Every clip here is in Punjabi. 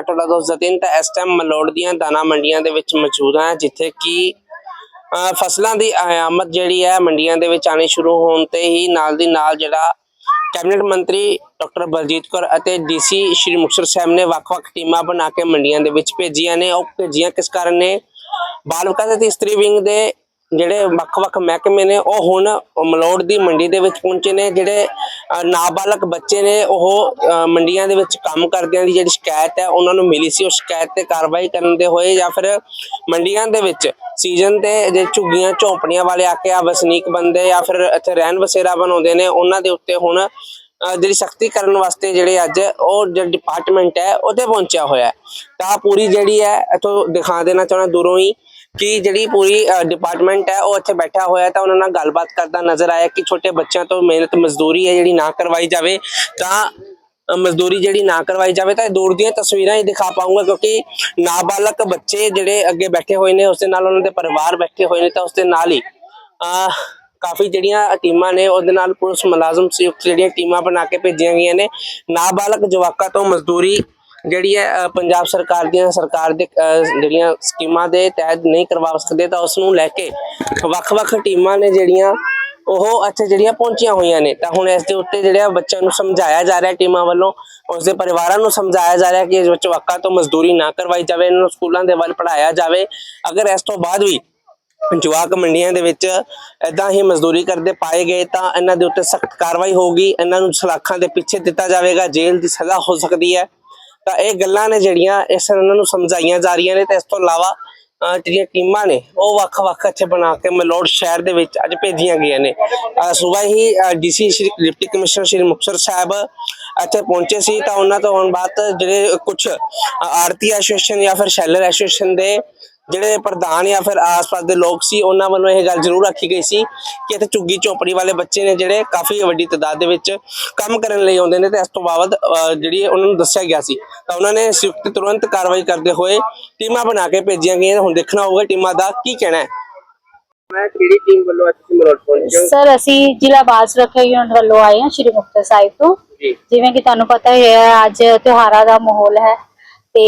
ਮੈਂ ਤੁਹਾਡਾ ਤਾਂ ਇਸ ਟਾਈਮ ਮਲੋੜ ਦੀਆਂ ਦਾਣਾ ਮੰਡੀਆਂ ਦੇ ਵਿੱਚ ਮੌਜੂਦ ਹਾਂ, ਜਿੱਥੇ ਕਿ ਫਸਲਾਂ ਦੀ ਆਮਦ ਜਿਹੜੀ ਹੈ ਮੰਡੀਆਂ ਦੇ ਵਿੱਚ ਆਣੀ ਸ਼ੁਰੂ ਹੋਣ ਤੇ ਹੀ ਨਾਲ ਦੀ ਨਾਲ ਜਿਹੜਾ ਕੈਬਨਿਟ ਮੰਤਰੀ ਡਾਕਟਰ ਬਲਜੀਤ ਕੌਰ ਅਤੇ ਡੀਸੀ ਸ਼੍ਰੀ ਮੁਕਤਸਰ ਸਾਹਿਬ ਨੇ ਵੱਖ-ਵੱਖ ਟੀਮਾਂ ਬਣਾ ਕੇ ਮੰਡੀਆਂ ਦੇ ਵਿੱਚ ਭੇਜੀਆਂ ਨੇ। ਉਹ ਭੇਜੀਆਂ ਕਿਸ ਕਾਰਨ ਨੇ? ਬਾਲ ਵਿਕਾਸ ਅਤੇ ਇਸਤਰੀ ਵਿੰਗ ਦੇ ਜਿਹੜੇ ਵੱਖ-ਵੱਖ ਮਹਿਕਮੇ ਨੇ, ਉਹ ਹੁਣ ਮਲੋੜ ਦੀ ਮੰਡੀ ਦੇ ਵਿੱਚ ਪਹੁੰਚੇ ਨੇ, ਜਿਹੜੇ ਨਾਬਾਲਗ ਬੱਚੇ ਨੇ, ਉਹ ਮੰਡੀਆਂ ਦੇ ਵਿੱਚ ਕੰਮ ਕਰਦਿਆਂ ਦੀ ਜਿਹੜੀ ਸ਼ਿਕਾਇਤ ਹੈ, ਉਹਨਾਂ ਨੂੰ ਮਿਲੀ ਸੀ। ਉਸ ਸ਼ਿਕਾਇਤ ਤੇ ਕਾਰਵਾਈ ਕਰਨ ਦੇ ਹੋਏ ਜਾਂ ਫਿਰ ਮੰਡੀਆਂ ਦੇ ਵਿੱਚ ਸੀਜ਼ਨ ਤੇ ਜੇ ਝੁੱਗੀਆਂ, ਝੌਂਪੜੀਆਂ ਵਾਲੇ ਆ ਕੇ ਆ ਵਸਨੀਕ ਬੰਦੇ ਜਾਂ ਫਿਰ ਇੱਥੇ ਰਹਿਣ ਬਸੇਰਾ ਬਣਾਉਂਦੇ ਨੇ, ਉਹਨਾਂ ਦੇ ਉੱਤੇ ਹੁਣ ਜਿਹੜੀ ਸਖਤੀ ਕਰਨ ਵਾਸਤੇ ਜਿਹੜੇ ਅੱਜ ਉਹ ਜਿਹੜਾ ਡਿਪਾਰਟਮੈਂਟ ਹੈ, ਉਹਦੇ ਪਹੁੰਚਿਆ ਹੋਇਆ ਤਾਂ ਪੂਰੀ ਜਿਹੜੀ ਹੈ, ਇਥੋਂ ਦਿਖਾ ਦੇਣਾ ਚਾਹੁੰਦਾ ਦੂਰੋਂ ਹੀ ਕਿ ਜਿਹੜੀ ਪੂਰੀ ਡਿਪਾਰਟਮੈਂਟ ਹੈ, ਉਹ ਇੱਥੇ ਬੈਠਾ ਹੋਇਆ ਤਾਂ ਉਹਨਾਂ ਨਾਲ ਗੱਲਬਾਤ ਕਰਦਾ ਨਜ਼ਰ ਆਇਆ ਕਿ ਛੋਟੇ ਬੱਚਿਆਂ ਤੋਂ ਮਿਹਨਤ, ਮਜ਼ਦੂਰੀ ਹੈ ਜਿਹੜੀ ਨਾ ਕਰਵਾਈ ਜਾਵੇ, ਤਾਂ ਮਜ਼ਦੂਰੀ ਜਿਹੜੀ ਨਾ ਕਰਵਾਈ ਜਾਵੇ, ਤਾਂ ਇਹ ਦੂਰ ਦੀਆਂ ਤਸਵੀਰਾਂ ਹੀ ਦਿਖਾ ਪਾਉਂਗਾ ਕਿਉਂਕਿ ਨਾਬਾਲਗ ਬੱਚੇ ਜਿਹੜੇ ਅੱਗੇ ਬੈਠੇ ਹੋਏ ਨੇ ਉਸ ਦੇ ਨਾਲ ਉਹਨਾਂ ਦੇ ਪਰਿਵਾਰ ਬੈਠੇ ਹੋਏ ਨੇ, ਤਾਂ ਉਸ ਦੇ ਨਾਲ ਹੀ ਅਹ ਕਾਫੀ ਜਿਹੜੀਆਂ ਟੀਮਾਂ ਨੇ, ਉਹਦੇ ਨਾਲ ਪੁਲਿਸ ਮੁਲਾਜ਼ਮ ਸੰਯੁਕਤ ਜਿਹੜੀਆਂ ਟੀਮਾਂ ਬਣਾ ਕੇ ਭੇਜੀਆਂ ਗਈਆਂ ਨੇ। ਨਾਬਾਲਗ ਜਵਾਕਾਂ ਤੋਂ ਮਜ਼ਦੂਰੀ ਜਿਹੜੀ ਹੈ, ਅਹ, ਪੰਜਾਬ ਸਰਕਾਰ ਦੀਆਂ ਸਰਕਾਰ ਦੇ, ਅਹ, ਜਿਹੜੀਆਂ ਸਕੀਮਾਂ ਦੇ ਤਹਿਤ ਨਹੀਂ ਕਰਵਾ ਸਕਦੇ ਤਾਂ ਉਸ ਨੂੰ ਲੈ ਕੇ ਵੱਖ-ਵੱਖ ਟੀਮਾਂ ਨੇ ਜਿਹੜੀਆਂ ਉਹ ਇੱਥੇ ਜਿਹੜੀਆਂ ਪਹੁੰਚੀਆਂ ਹੋਈਆਂ ਨੇ। ਤਾਂ ਹੁਣ ਇਸ ਦੇ ਉੱਤੇ ਜਿਹੜਾ ਬੱਚਿਆਂ ਨੂੰ ਸਮਝਾਇਆ ਜਾ ਰਿਹਾ, ਟੀਮਾਂ ਵੱਲੋਂ ਉਸ ਦੇ ਪਰਿਵਾਰਾਂ ਨੂੰ ਸਮਝਾਇਆ ਜਾ ਰਿਹਾ ਕਿ ਇਸ ਵਿੱਚ ਜਵਾਕਾਂ ਤੋਂ ਮਜ਼ਦੂਰੀ ਨਾ ਕਰਵਾਈ ਜਾਵੇ, ਇਹਨਾਂ ਨੂੰ ਸਕੂਲਾਂ ਦੇ ਵੱਲ ਪੜਾਇਆ ਜਾਵੇ। ਅਗਰ ਇਸ ਤੋਂ ਬਾਅਦ ਵੀ ਜਵਾਕ ਮੰਡੀਆਂ ਦੇ ਵਿੱਚ ਇਦਾਂ ਹੀ ਮਜ਼ਦੂਰੀ ਕਰਦੇ ਪਾਏ ਗਏ ਤਾਂ ਇਹਨਾਂ ਦੇ ਉੱਤੇ ਸਖਤ ਕਾਰਵਾਈ ਹੋਊਗੀ। ਇਹਨਾਂ ਨੂੰ ਸਲਾਖਾਂ ਦੇ ਪਿੱਛੇ ਦਿੱਤਾ ਜਾਵੇਗਾ, ਜੇਲ੍ਹ ਦੀ ਸਜ਼ਾ ਹੋ ਸਕਦੀ ਹੈ। ਤਾਂ ਇਹ ਗੱਲਾਂ ਨੇ ਜਿਹੜੀਆਂ ਇਸ ਇਹਨਾਂ ਨੂੰ ਸਮਝਾਈਆਂ ਜਾ ਰਹੀਆਂ ਨੇ ਤੇ ਇਸ ਤੋਂ ਇਲਾਵਾ ਜਿਹੜੀਆਂ ਟੀਮਾਂ ਨੇ, ਉਹ ਵੱਖ-ਵੱਖ ਇੱਥੇ ਬਣਾ ਕੇ ਮਲੋੜ ਸ਼ਹਿਰ ਦੇ ਵਿੱਚ ਅੱਜ ਭੇਜੀਆਂ ਗਈਆਂ ਨੇ। ਸਵੇਰ ਹੀ DC Shri, deputy commissioner Shri Muktsar Sahib ਇੱਥੇ ਪਹੁੰਚੇ ਸੀ ਤਾਂ ਉਹਨਾਂ ਤੋਂ ਹੁਣ ਬਾਅਦ ਜਿਹੜੇ ਕੁਝ ਆਰਤੀ ਐਸੋਸੀਏਸ਼ਨ ਜਾਂ ਫਿਰ ਸ਼ੈਲਰ ਐਸੋਸੀਏਸ਼ਨ ਦੇ ਜਿਹੜੇ ਪ੍ਰਧਾਨ ਜਾਂ ਫਿਰ ਆਸ-ਪਾਸ ਦੇ ਲੋਕ ਸੀ ਉਹਨਾਂ ਵੱਲੋਂ ਇਹ ਗੱਲ ਜ਼ਰੂਰ ਰੱਖੀ ਗਈ ਸੀ ਕਿ ਇੱਥੇ ਝੁੱਗੀ ਝੋਪੜੀ ਵਾਲੇ ਬੱਚੇ ਨੇ ਜਿਹੜੇ ਕਾਫੀ ਵੱਡੀ ਤਾਦਾਦ ਦੇ ਵਿੱਚ ਕੰਮ ਕਰਨ ਲਈ ਆਉਂਦੇ ਨੇ ਤੇ ਇਸ ਤੋਂ ਬਾਅਦ ਜਿਹੜੀ ਉਹਨਾਂ ਨੂੰ ਦੱਸਿਆ ਗਿਆ ਸੀ। ਤਾਂ ਉਹਨਾਂ ਨੇ ਸੰਯੁਕਤ ਤੁਰੰਤ ਕਾਰਵਾਈ ਕਰਦੇ ਹੋਏ ਟੀਮਾਂ ਬਣਾ ਕੇ ਭੇਜੀਆਂ ਗਈਆਂ ਹੁਣ ਦੇਖਣਾ ਹੋਊਗਾ ਟੀਮਾਂ ਦਾ ਕੀ ਕਹਿਣਾ ਹੈ। ਮੈਂ ਕਿਹੜੀ ਟੀਮ ਵੱਲੋਂ ਅੱਜ ਤੁਸੀਂ ਮਰੋੜ ਪਹੁੰਚੇ ਸਰ ਅਸੀਂ ਜ਼ਿਲ੍ਹਾ ਬਾਲ ਸੁਰੱਖਿਆ ਯੂਨਿਟ ਵੱਲੋਂ ਆਏ ਹਾਂ ਸ਼੍ਰੀ ਮੁਕਤਸਰ ਸਾਹਿਬ ਤੋਂ। ਜਿਵੇਂ ਕਿ ਤੁਹਾਨੂੰ ਪਤਾ ਹੀ ਹੈ ਅੱਜ ਤਿਉਹਾਰਾਂ ਦਾ ਮਾਹੌਲ ਹੈ। ਤੇ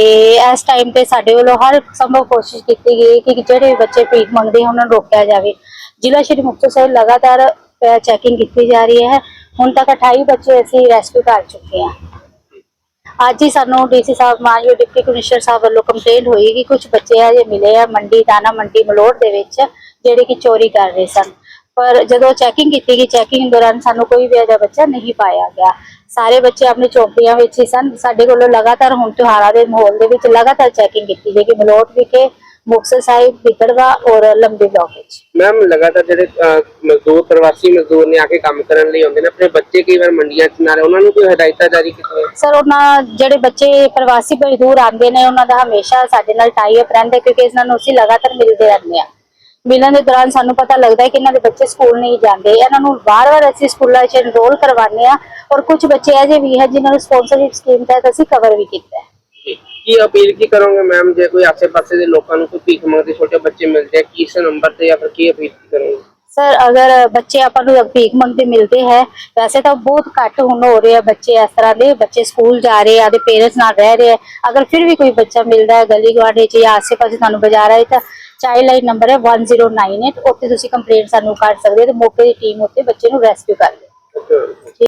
ਇਸ ਟਾਈਮ ਤੇ ਸਾਡੇ ਵੱਲੋਂ ਹਰ ਸੰਭਵ ਕੋਸ਼ਿਸ਼ ਕੀਤੀ ਗਈ ਕਿ ਜਿਹੜੇ ਬੱਚੇ ਭੀਖ ਮੰਗਦੇ ਹਨ ਉਹਨਾਂ ਨੂੰ ਰੋਕਿਆ ਜਾਵੇ। ਜ਼ਿਲ੍ਹਾ ਸ਼੍ਰੀ ਮੁਕਤਸਰ ਸਾਹਿਬ ਲਗਾਤਾਰ ਚੈਕਿੰਗ ਕੀਤੀ ਜਾ ਰਹੀ ਹੈ। ਹੁਣ ਤੱਕ 28 ਬੱਚੇ ਅਸੀਂ ਰੈਸਕਿਊ ਕਰ ਚੁੱਕੇ ਹਾਂ। ਅੱਜ ਹੀ ਸਾਨੂੰ ਡੀਸੀ ਸਾਹਿਬ, ਮਾਨਯੋਗ ਡਿਪਟੀ ਕਮਿਸ਼ਨਰ ਸਾਹਿਬ ਵੱਲੋਂ ਕੰਪਲੇਂਟ ਹੋਈ ਕਿ ਕੁਝ ਬੱਚੇ ਆ ਜੇ ਮਿਲੇ ਆ ਮੰਡੀ, ਦਾਣਾ ਮੰਡੀ ਮਲੋੜ ਦੇ ਵਿੱਚ, ਜਿਹੜੇ ਕਿ ਚੋਰੀ ਕਰ ਰਹੇ ਸਨ। ਪਰ ਜਦੋਂ ਚੈਕਿੰਗ ਕੀਤੀ ਗਈ ਚੈਕਿੰਗ ਦੌਰਾਨ ਸਾਨੂੰ ਕੋਈ ਵੀ ਅਜਿਹਾ ਬੱਚਾ ਨਹੀਂ ਪਾਇਆ ਗਿਆ। ਸਾਰੇ ਬੱਚੇ ਆਪਣੇ ਚੌਂਕੀਆਂ ਵਿੱਚ ਹੀ ਸਨ। ਸਾਡੇ ਕੋਲੋਂ ਲਗਾਤਾਰ ਹੁਣ ਤਿਉਹਾਰਾਂ ਦੇ ਮਾਹੌਲ ਦੇ ਵਿੱਚ ਲਗਾਤਾਰ ਚੈਕਿੰਗ ਕੀਤੀ ਗਈ ਕਿ ਮਲੋੜ ਵਿਖੇ ਮੁਕਤਸਰ ਸਾਹਿਬ ਵਿਕੜਵਾ ਔਰ ਲੰਬੀ ਬਲਾਕ ਵਿੱਚ। ਮੈਮ ਲਗਾਤਾਰ ਜਿਹੜੇ ਮਜ਼ਦੂਰ ਪ੍ਰਵਾਸੀ ਮਜ਼ਦੂਰ ਨੇ ਆ ਕੇ ਕੰਮ ਕਰਨ ਲਈ ਆਉਂਦੇ ਨੇ ਆਪਣੇ ਬੱਚੇ ਕਈ ਵਾਰ ਮੰਡੀਆਂ 'ਚ ਨਾ ਰਹੇ ਉਹਨਾਂ ਨੂੰ ਕੋਈ ਹਦਾਇਤਾਂ ਜਾਰੀ ਕੀਤੀਆਂ ਸਰ ਉਹਨਾਂ ਜਿਹੜੇ ਬੱਚੇ ਪ੍ਰਵਾਸੀ ਮਜ਼ਦੂਰ ਆਉਂਦੇ ਨੇ ਉਹਨਾਂ ਦਾ ਹਮੇਸ਼ਾ ਸਾਡੇ ਨਾਲ ਟਾਈ ਅਪ ਰਹਿੰਦਾ ਕਿਉਂਕਿ ਇਹਨਾਂ ਨੂੰ ਅਸੀਂ ਲਗਾਤਾਰ ਮਿਲਦੇ ਰਹਿੰਦੇ ਆ ਮਿਲਣ ਦੇ ਦੌਰਾਨ ਸਾਨੂੰ ਪਤਾ ਲੱਗਦਾ ਹੈ ਕਿ ਇਹਨਾਂ ਦੇ ਬੱਚੇ ਸਕੂਲ ਨਹੀਂ ਜਾਂਦੇ। ਇਹਨਾਂ ਨੂੰ ਵਾਰ-ਵਾਰ ਅਸੀਂ ਸਕੂਲਾਂ 'ਚ ਐਨਰੋਲ ਕਰਵਾਉਂਦੇ ਆ ਔਰ ਕੁਝ ਬੱਚੇ ਅਜੇ ਵੀ ਹੈ ਜਿਨ੍ਹਾਂ ਨੂੰ ਸਪਾਂਸਰਸ਼ਿਪ ਸਕੀਮ ਤਹਿਤ ਅਸੀਂ ਕਵਰ ਵੀ ਕੀਤਾ ਹੈ। ਕੀ ਅਪੀਲ ਕੀ ਕਰੋਗੇ ਮੈਮ ਜੇ ਕੋਈ ਆਸੇ-ਪਾਸੇ ਦੇ ਲੋਕਾਂ ਨੂੰ ਕੋਈ ਭੀਖ ਮੰਗਦੇ ਛੋਟੇ ਬੱਚੇ ਮਿਲਦੇ ਆ ਕੀ ਇਸ ਨੰਬਰ ਤੇ ਜਾਂ ਫਿਰ ਕੀ ਅਪੀਲ ਕਰੋਗੇ? ਸਰ ਅਗਰ ਬੱਚੇ ਆਪਾਂ ਨੂੰ ਭੀਖ ਮੰਗਦੇ ਮਿਲਦੇ ਹੈ ਵੈਸੇ ਤਾਂ ਬਹੁਤ ਘੱਟ ਹੁਣ ਹੋ ਰਹੇ ਆ ਬੱਚੇ ਇਸ ਤਰ੍ਹਾਂ ਦੇ। ਬੱਚੇ ਸਕੂਲ ਜਾ ਰਹੇ ਆ ਦੇ ਪੇਰੈਂਟਸ ਨਾਲ ਰਹਿ ਰਹੇ ਆ। ਅਗਰ ਫਿਰ ਵੀ ਕੋਈ ਬੱਚਾ ਮਿਲਦਾ ਹੈ ਗਲੀ ਗੁਆਂਢ 'ਚ ਜਾਂ ਆਸੇ-ਪਾਸੇ ਤੁਹਾਨੂੰ ਬਾਜ਼ਾਰ ਆਏ ਤਾਂ ਚਾਈਲਡ ਲਾਈਨ ਨੰਬਰ ਹੈ 1098 ਉੱਥੇ ਤੁਸੀਂ ਕੰਪਲੇਂਟ ਸਾਨੂੰ ਕਰ ਸਕਦੇ ਹੋ ਤੇ ਮੌਕੇ ਦੀ ਟੀਮ ਉੱਤੇ ਬੱਚੇ ਨੂੰ ਰੈਸਕਿਊ ਕਰ ਲਏ